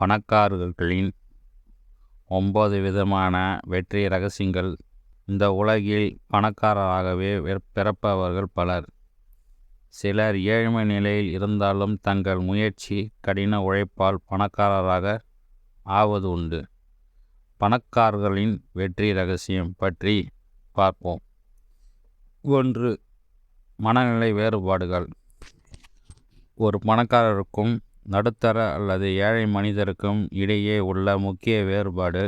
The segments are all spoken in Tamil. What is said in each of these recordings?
பணக்காரர்களின் ஒம்பது விதமான வெற்றி ரகசியங்கள் இந்த உலகில் பணக்காரராகவே பிறப்பவர்கள் பலர். சிலர் ஏழ்மை நிலையில் இருந்தாலும் தங்கள் முயற்சி கடின உழைப்பால் பணக்காரராக ஆவது உண்டு. பணக்காரர்களின் வெற்றி ரகசியம் பற்றி பார்ப்போம். ஒன்று மனநிலை வேறுபாடுகள். ஒரு பணக்காரருக்கும் நடுத்தர அல்லது ஏழை மனிதருக்கும் இடையே உள்ள முக்கிய வேறுபாடு.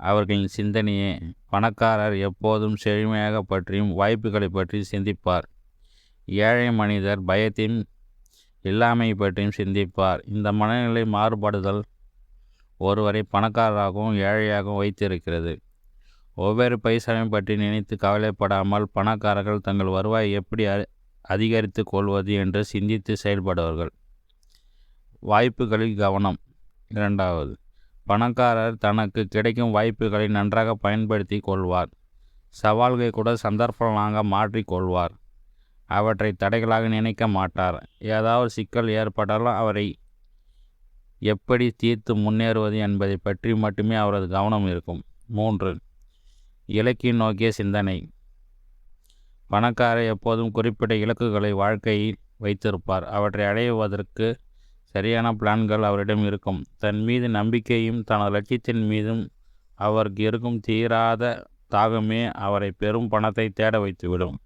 அவர்களின் சிந்தனையே பணக்காரர் எப்போதும் செழுமையாக பற்றியும் வாய்ப்புகளை பற்றி சிந்திப்பார். ஏழை மனிதர் பயத்தின் இல்லாமை பற்றியும் சிந்திப்பார். இந்த மனநிலை மாறுபாடுதல் ஒருவரை பணக்காரராகவும் ஏழையாகவும் வைத்திருக்கிறது. ஒவ்வொரு பைசாவையும் பற்றி நினைத்து கவலைப்படாமல் பணக்காரர்கள் தங்கள் வருவாயை எப்படி அதிகரித்து கொள்வது என்று சிந்தித்து செயல்படுவார்கள். வாய்ப்புகளில் கவனம். இரண்டாவது பணக்காரர் தனக்கு கிடைக்கும் வாய்ப்புகளை நன்றாக பயன்படுத்தி கொள்வார். சவால்களை கூட சந்தர்ப்பங்களாக மாற்றிக்கொள்வார் அவற்றை தடைகளாக நினைக்க மாட்டார். ஏதாவது சிக்கல் ஏற்பட்டாலும் அவரை எப்படி தீர்த்து முன்னேறுவது என்பதை பற்றி மட்டுமே அவரது கவனம் இருக்கும். மூன்று இலக்கியம் நோக்கிய சிந்தனை. பணக்காரர் எப்போதும் குறிப்பிட்ட இலக்குகளை வாழ்க்கையில் வைத்திருப்பார். அவற்றை அடைவதற்கு சரியான பிளான்கள் அவரிடம் இருக்கும். தன் மீது நம்பிக்கையும் தனது லட்சியத்தின் மீதும் அவருக்கு இருக்கும் தீராத தாகமே அவரை பெரும் பணத்தை தேட வைத்துவிடும்.